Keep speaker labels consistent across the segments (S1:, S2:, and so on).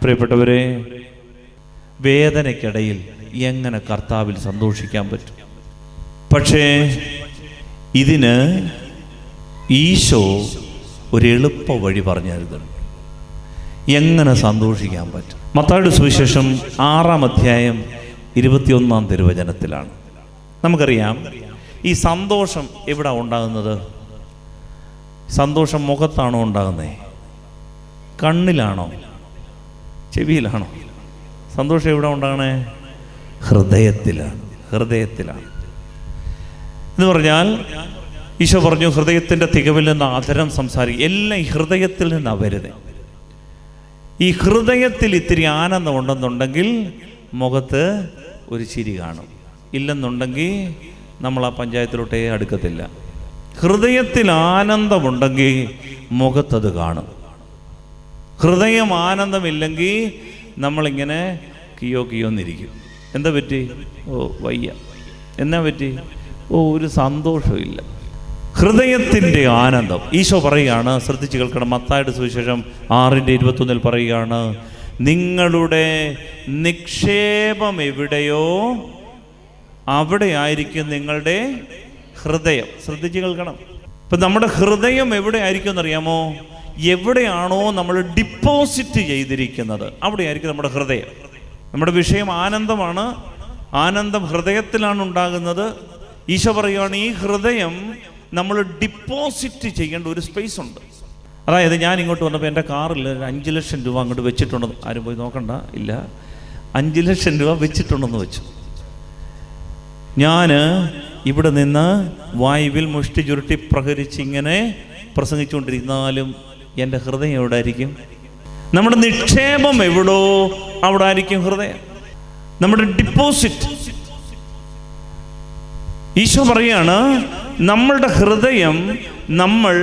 S1: പ്രിയപ്പെട്ടവരെ വേദനയ്ക്കിടയിൽ എങ്ങനെ കർത്താവിൽ സന്തോഷിക്കാൻ പറ്റും? പക്ഷേ ഇതിന് ഈശോ ഒരു എളുപ്പ വഴി പറഞ്ഞു തരുന്നുണ്ട് എങ്ങനെ സന്തോഷിക്കാൻ പറ്റും? മത്തായുടെ സുവിശേഷം ആറാം അധ്യായം ഇരുപത്തിയൊന്നാം തിരുവചനത്തിലാണ്. നമുക്കറിയാം ഈ സന്തോഷം എവിടെ ഉണ്ടാകുന്നത്? സന്തോഷം മുഖത്താണോ ഉണ്ടാകുന്നത് കണ്ണിലാണോ? ചെവിയിലാണോ? സന്തോഷം എവിടെ ഉണ്ടാകണേ? ഹൃദയത്തിലാണ്. ഹൃദയത്തിലാണ്. എന്ന് പറഞ്ഞാൽ ഈശോ പറഞ്ഞു ഹൃദയത്തിന്റെ തികവിൽ നിന്ന് ആദരം സംസാരിക്കും എല്ലാം ഈ ഹൃദയത്തിൽ നിന്നാണ് വരുന്നത് ഈ ഹൃദയത്തിൽ ഇത്തിരി ആനന്ദം ഉണ്ടെന്നുണ്ടെങ്കിൽ മുഖത്ത് ഒരു ചിരി കാണും. ഇല്ലെന്നുണ്ടെങ്കിൽ നമ്മൾ ആ പഞ്ചായത്തിലോട്ടേ അടുക്കത്തില്ല. ഹൃദയത്തിൽ ആനന്ദമുണ്ടെങ്കിൽ മുഖത്തത് കാണും. ഹൃദയം ആനന്ദമില്ലെങ്കിൽ നമ്മളിങ്ങനെ കിയോ കിയോന്നിരിക്കും എന്താ പറ്റി? ഓ വയ്യ. എന്നാ പറ്റി? ഓ ഒരു സന്തോഷമില്ല. ഹൃദയത്തിന്റെ ആനന്ദം. ഈശോ പറയുകയാണ് ശ്രദ്ധിച്ച് കേൾക്കണം. മത്തായുടെ സുവിശേഷം ആറിന്റെ ഇരുപത്തൊന്നിൽ പറയുകയാണ് നിങ്ങളുടെ നിക്ഷേപം എവിടെയോ അവിടെ ആയിരിക്കും നിങ്ങളുടെ ഹൃദയം. ശ്രദ്ധിച്ച് കേൾക്കണം. ഇപ്പം നമ്മുടെ ഹൃദയം എവിടെ ആയിരിക്കും എന്നറിയാമോ? എവിടെയാണോ നമ്മൾ ഡിപ്പോസിറ്റ് ചെയ്തിരിക്കുന്നത്? അവിടെ ആയിരിക്കും നമ്മുടെ ഹൃദയം. നമ്മുടെ വിഷയം ആനന്ദമാണ്. ആനന്ദം ഹൃദയത്തിലാണ് ഉണ്ടാകുന്നത്. ഈശോ പറയുകയാണ് ഈ ഹൃദയം നമ്മൾ ഡിപ്പോസിറ്റ് ചെയ്യേണ്ട ഒരു സ്പേസ് ഉണ്ട്. അതായത് ഞാൻ ഇങ്ങോട്ട് വന്നപ്പോൾ എന്റെ കാറിൽ ഒരു അഞ്ച് ലക്ഷം രൂപ അങ്ങോട്ട് വെച്ചിട്ടുണ്ടെന്ന് ആരും പോയി നോക്കണ്ട ഇല്ല. അഞ്ച് ലക്ഷം രൂപ വെച്ചിട്ടുണ്ടെന്ന് വെച്ചു. ഞാൻ ഇവിടെ നിന്ന് വായുവിൽ മുഷ്ടി ചുരുട്ടി പ്രഹരിച്ച് ഇങ്ങനെ പ്രസംഗിച്ചുകൊണ്ടിരുന്നാലും എന്റെ ഹൃദയം എവിടെ ആയിരിക്കും നമ്മുടെ നിക്ഷേപം എവിടോ അവിടെ ആയിരിക്കും ഹൃദയം. നമ്മുടെ ഡിപ്പോസിറ്റ് ഈശോ പറയാണ് നമ്മളുടെ ഹൃദയം നമ്മൾ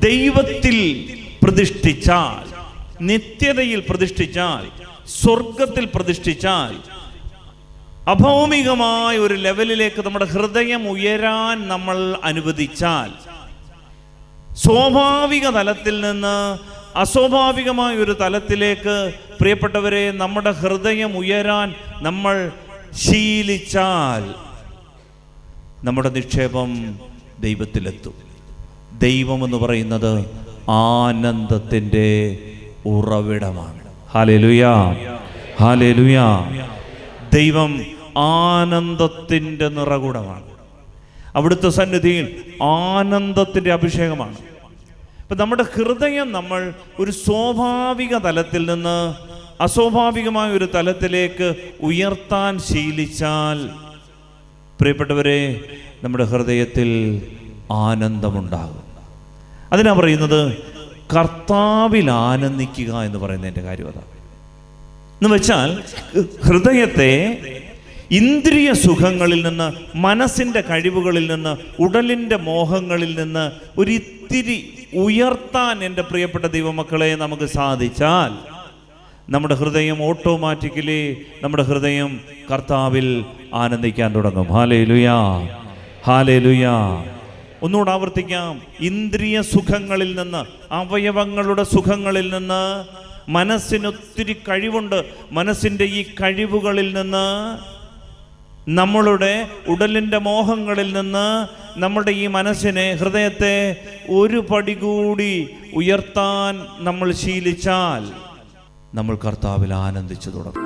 S1: ദൈവത്തിൽ പ്രതിഷ്ഠിച്ചാൽ നിത്യതയിൽ പ്രതിഷ്ഠിച്ചാൽ സ്വർഗത്തിൽ പ്രതിഷ്ഠിച്ചാൽ അഭൗമികമായ ഒരു ലെവലിലേക്ക് നമ്മുടെ ഹൃദയം ഉയരാൻ നമ്മൾ അനുവദിച്ചാൽ സ്വാഭാവിക തലത്തിൽ നിന്ന് അസ്വാഭാവികമായ ഒരു തലത്തിലേക്ക് പ്രിയപ്പെട്ടവരെ നമ്മുടെ ഹൃദയം ഉയരാൻ നമ്മൾ ശീലിച്ചാൽ നമ്മുടെ നിക്ഷേപം ദൈവത്തിലെത്തും. ദൈവം എന്ന് പറയുന്നത് ആനന്ദത്തിന്റെ ഉറവിടമാണ്. ഹാലേലുയാ ഹാലേലുയാ ദൈവം ആനന്ദത്തിന്റെ നിറകുടമാണ്. അവിടുത്തെ സന്നിധിയിൽ ആനന്ദത്തിന്റെ അഭിഷേകമാണ്. ഇപ്പം നമ്മുടെ ഹൃദയം നമ്മൾ ഒരു സ്വാഭാവിക തലത്തിൽ നിന്ന് അസ്വാഭാവികമായ ഒരു തലത്തിലേക്ക് ഉയർത്താൻ ശീലിച്ചാൽ പ്രിയപ്പെട്ടവരെ നമ്മുടെ ഹൃദയത്തിൽ ആനന്ദമുണ്ടാകും. അതിനാ പറയുന്നത് കർത്താവിൽ ആനന്ദിക്കുക എന്ന് പറയുന്നതിന്റെ കാര്യം അതാണ് എന്ന് വെച്ചാൽ ഹൃദയത്തെ ഇന്ദ്രിയ സുഖങ്ങളിൽ നിന്ന് മനസ്സിന്റെ കഴിവുകളിൽ നിന്ന് ഉടലിന്റെ മോഹങ്ങളിൽ നിന്ന് ഒരിത്തിരി ഉയർത്താൻ എന്റെ പ്രിയപ്പെട്ട ദൈവമക്കളെ നമുക്ക് സാധിച്ചാൽ നമ്മുടെ ഹൃദയം ഓട്ടോമാറ്റിക്കലി നമ്മുടെ ഹൃദയം കർത്താവിൽ ആനന്ദിക്കാൻ തുടങ്ങും. ഹാലേ ലുയാ ഹാലേ ലുയാ ഒന്നുകൂടെ ആവർത്തിക്കാം. ഇന്ദ്രിയ സുഖങ്ങളിൽ നിന്ന് അവയവങ്ങളുടെ സുഖങ്ങളിൽ നിന്ന് മനസ്സിനൊത്തിരി കഴിവുണ്ട്. മനസ്സിന്റെ ഈ കഴിവുകളിൽ നിന്ന് നമ്മളുടെ ഉടലിന്റെ മോഹങ്ങളിൽ നിന്ന് നമ്മുടെ ഈ മനസ്സിനെ ഹൃദയത്തെ ഒരു പടി കൂടി ഉയർത്താൻ നമ്മൾ ശീലിച്ചാൽ നമ്മൾ കർത്താവിൽ ആനന്ദിച്ചു തുടങ്ങും.